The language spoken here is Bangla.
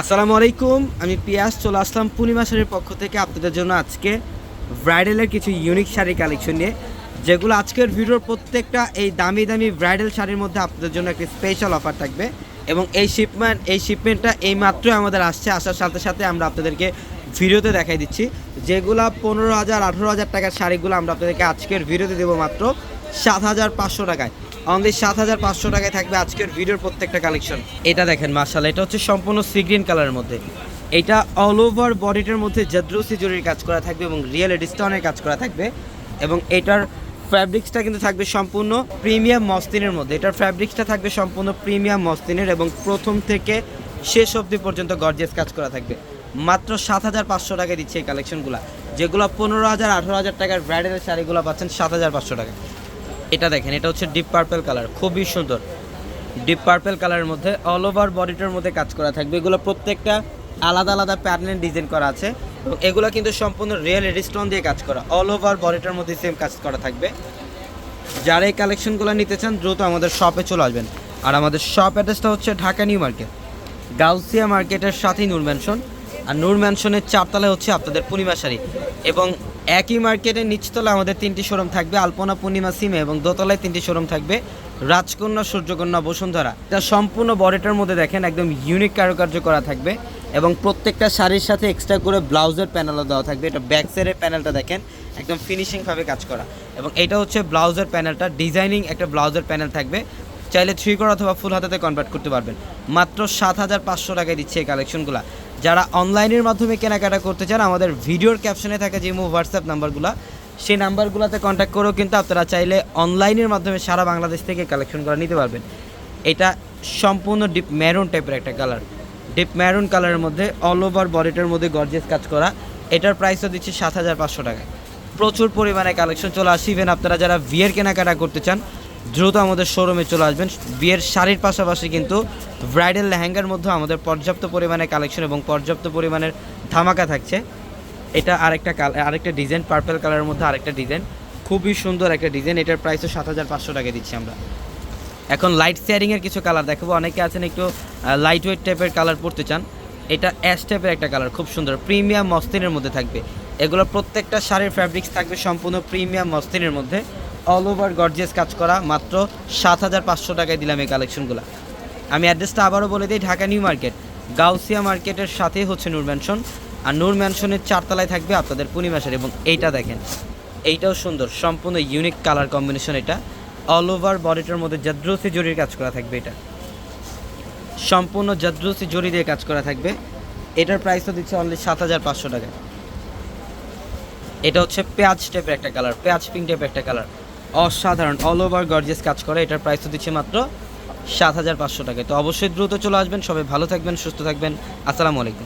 আসসালামু আলাইকুম, আমি পিয়াস, চলে আসলাম পূর্ণিমা শাড়ির পক্ষ থেকে আপনাদের জন্য আজকে ব্রাইডালের কিছু ইউনিক শাড়ি কালেকশন নিয়ে, যেগুলো আজকের ভিডিওর প্রত্যেকটা এই দামি দামি ব্রাইডাল শাড়ির মধ্যে আপনাদের জন্য একটি স্পেশাল অফার থাকবে। এবং এই শিপমেন্ট এই শিপমেন্টটা এই মাত্রই আমাদের আসছে, আসার সাথে সাথে আমরা আপনাদেরকে ভিডিওতে দেখাই দিচ্ছি। যেগুলা পনেরো হাজার, আঠেরো হাজার টাকার শাড়িগুলো আমরা আপনাদেরকে আজকের ভিডিওতে দেবো মাত্র। সাত হাজার পাঁচশো টাকায়। অনলি সাত হাজার পাঁচশো টাকায় থাকবে আজকের ভিডিওর প্রত্যেকটা কালেকশন এটা দেখেন মার্শাল এটা হচ্ছে সম্পূর্ণ সি গ্রিন কালারের মধ্যে। এটা অল ওভার বডিটার মধ্যে জাদ্রুসি জরির কাজ করা থাকবে এবং রিয়েল এডিস্টনের কাজ করা থাকবে। এবং এটার ফ্যাব্রিক্সটা কিন্তু থাকবে সম্পূর্ণ প্রিমিয়াম মসলিনের মধ্যে। এটার ফ্যাব্রিক্সটা থাকবে সম্পূর্ণ প্রিমিয়াম মসলিনের এবং প্রথম থেকে শেষ অবধি পর্যন্ত গর্জেস কাজ করা থাকবে। মাত্র সাত হাজার পাঁচশো টাকায় দিচ্ছে এই কালেকশনগুলো যেগুলো পনেরো হাজার আঠেরো হাজার টাকার ব্রাইডালের শাড়িগুলো পাচ্ছেন সাত হাজার পাঁচশো টাকায়। এটা দেখেন, এটা হচ্ছে ডিপ পার্পল কালার খুবই সুন্দর। ডিপ পার্পেল কালারের মধ্যে অল ওভার বডিটার মধ্যে কাজ করা থাকবে। এগুলো প্রত্যেকটা আলাদা আলাদা প্যাটার্নের ডিজাইন করা আছে। এবং এগুলো কিন্তু সম্পূর্ণ রিয়েল এডিস্টোন দিয়ে কাজ করা। অল ওভার বডিটার মধ্যে সেম কাজ করা থাকবে। যারা এই কালেকশনগুলো নিতে চান, দ্রুত আমাদের শপে চলে আসবেন। আর আমাদের শপ অ্যাড্রেসটা হচ্ছে ঢাকা নিউ মার্কেট, গাউসিয়া মার্কেটের সাথেই নূর ম্যানশন আর নূর ম্যানশনের চারতলায় হচ্ছে আপনাদের পূর্ণিমা শাড়ি। এবং একই মার্কেটের নিচতলায় আমাদের তিনটি শোরুম থাকবে, আলপনা পূর্ণিমা সিমে এবং দোতলায় তিনটি শোরুম থাকবে, রাজকন্যা, সূর্যকন্যা, বসুন্ধরা। এটা সম্পূর্ণ বডিটার মধ্যে দেখেন, একদম ইউনিক কারুকার্য করা থাকবে এবং প্রত্যেকটা শাড়ির সাথে এক্সট্রা করে ব্লাউজের প্যানেলও দেওয়া থাকবে। এটা ব্যাক সাইডের প্যানেলটা দেখেন, একদম ফিনিশিংভাবে কাজ করা। এবং এটা হচ্ছে ব্লাউজের প্যানেলটা ডিজাইনিং একটা ব্লাউজের প্যানেল থাকবে। চাইলে থ্রি কর অথবা ফুল হাতাতে কনভার্ট করতে পারবেন। মাত্র সাত হাজার পাঁচশো টাকায় দিচ্ছে এই কালেকশনগুলো যারা অনলাইনের মাধ্যমে কেনাকাটা করতে চান, আমাদের ভিডিওর ক্যাপশনে থাকে যে হোয়াটসঅ্যাপ নাম্বারগুলো, সেই নাম্বারগুলোতে কন্ট্যাক্ট করেও কিন্তু আপনারা চাইলে অনলাইনের মাধ্যমে সারা বাংলাদেশ থেকে কালেকশনগুলো নিতে পারবেন। এটা সম্পূর্ণ ডিপ ম্যারুন টাইপের একটা কালার ডিপ ম্যারুন কালারের মধ্যে অল ওভার বডিটার মধ্যে গর্জেস কাজ করা। এটার প্রাইসও দিচ্ছে সাত হাজার পাঁচশো টাকায়। প্রচুর পরিমাণে কালেকশন চলে আসে। ইভেন আপনারা যারা বিয়ের কেনাকাটা করতে চান দ্রুত আমাদের শোরুমে চলে আসবেন। বিয়ের শাড়ির পাশাপাশি কিন্তু ব্রাইডাল লেহেঙ্গার মধ্যে আমাদের পর্যাপ্ত পরিমাণে কালেকশন এবং পর্যাপ্ত পরিমাণের ধামাকা থাকছে। এটা আরেকটা আরেকটা ডিজাইন পার্পেল কালারের মধ্যে আরেকটা ডিজাইন। খুবই সুন্দর একটা ডিজাইন, এটার প্রাইসও সাত হাজার পাঁচশো টাকা দিচ্ছি আমরা। এখন লাইট শেয়ারিংয়ের কিছু কালার দেখাবো। অনেকে আছেন একটু লাইট ওয়েট টাইপের কালার পড়তে চান। এটা অ্যাশ টাইপের একটা কালার খুব সুন্দর। প্রিমিয়াম মস্তিনের মধ্যে থাকবে। এগুলো প্রত্যেকটা শাড়ির ফ্যাব্রিক্স থাকবে সম্পূর্ণ প্রিমিয়াম মস্তিনের মধ্যে। অল ওভার গর্জিয়াস কাজ করা মাত্র সাত হাজার পাঁচশো টাকায় দিলাম এই কালেকশনগুলো। আমি অ্যাড্রেসটা আবারও বলে দিই, ঢাকা নিউ মার্কেট, গাউসিয়া মার্কেটের সাথেই হচ্ছে নূর ম্যানশন। আর নূর ম্যানশনের চারতলায় থাকবে আপনাদের পূর্ণিমা শাড়ি এবং এইটা দেখেন, এইটাও সুন্দর, সম্পূর্ণ ইউনিক কালার কম্বিনেশন এটা। অল ওভার বডিটার মধ্যে জাদ্রসি জরির কাজ করা থাকবে এটা। সম্পূর্ণ জাদ্রসি জরি দিয়ে কাজ করা থাকবে। এটার প্রাইসও দিচ্ছে অনলি সাত হাজার পাঁচশো টাকা এটা হচ্ছে পেঁয়াজ টাইপের একটা কালার পেঁয়াজ পিঙ্ক টাইপের একটা কালার অসাধারণ অল ওভার গর্জিয়াস কাজ করে। এটার প্রাইস তো দিচ্ছে মাত্র সাত হাজার পাঁচশো টাকায়। তো অবশ্যই দ্রুত চলে আসবেন। সবাই ভালো থাকবেন, সুস্থ থাকবেন। আসসালামু আলাইকুম।